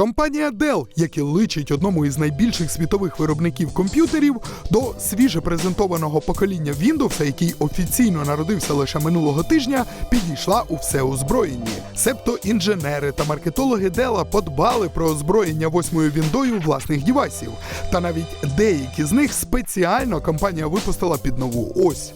Компанія Dell, як і личить одному із найбільших світових виробників комп'ютерів, до свіже презентованого покоління Windows, який офіційно народився лише минулого тижня, підійшла у всеозброєнні. Себто інженери та маркетологи Dell подбали про озброєння восьмою віндою власних дівайсів. Та навіть деякі з них спеціально компанія випустила під нову ось.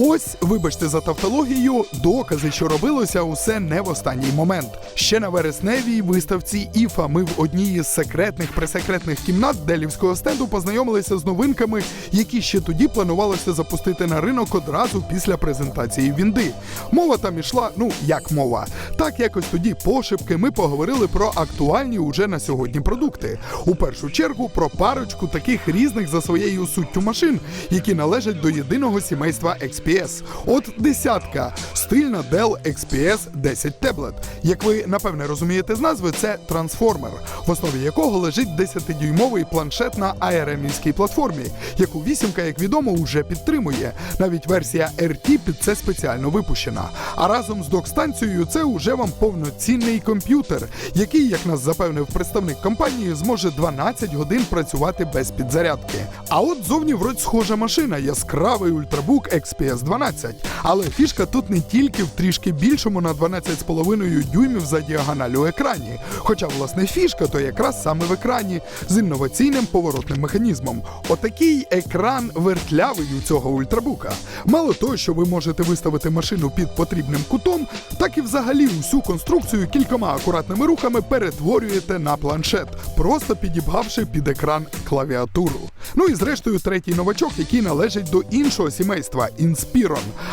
Ось, вибачте за тавтологію, докази, що робилося усе не в останній момент. Ще на вересневій виставці Іфа ми в одній із секретних пресекретних кімнат делівського стенду познайомилися з новинками, які ще тоді планувалося запустити на ринок одразу після презентації Вінди. Мова там ішла, ну як мова. Так якось тоді пошепки ми поговорили про актуальні уже на сьогодні продукти. У першу чергу про парочку таких різних за своєю суттю машин, які належать до єдиного сімейства XPS. От десятка стильна Dell XPS 10 Tablet. Як ви напевне розумієте з назви, це трансформер, в основі якого лежить 10-дюймовий планшет на ARM-івській платформі, яку вісімка, як відомо, уже підтримує. Навіть версія RT під це спеціально випущена. А разом з док-станцією це уже вам повноцінний комп'ютер, який, як нас запевнив представник компанії, зможе 12 годин працювати без підзарядки. А от зовні вродь схожа машина, яскравий ультрабук XPS 12. Але фішка тут не тільки в трішки більшому на 12,5 дюймів за діагоналю екрані. Хоча, власне, фішка то якраз саме в екрані з інноваційним поворотним механізмом. Отакий екран вертлявий у цього ультрабука. Мало того, що ви можете виставити машину під потрібним кутом, так і взагалі усю конструкцію кількома акуратними рухами перетворюєте на планшет, просто підібгавши під екран клавіатуру. Ну і зрештою третій новачок, який належить до іншого сімейства Inspiron.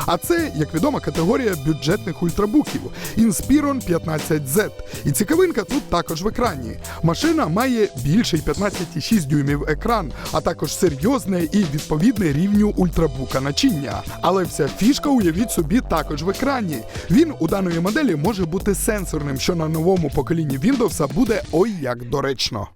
А це, як відома, категорія бюджетних ультрабуків Inspiron 15Z. І цікавинка тут також в екрані. Машина має більший 15,6 дюймів екран, а також серйозне і відповідне рівню ультрабука начиння. Але вся фішка, уявіть собі, також в екрані. Він у даної моделі може бути сенсорним, що на новому поколінні Windows буде ой як доречно.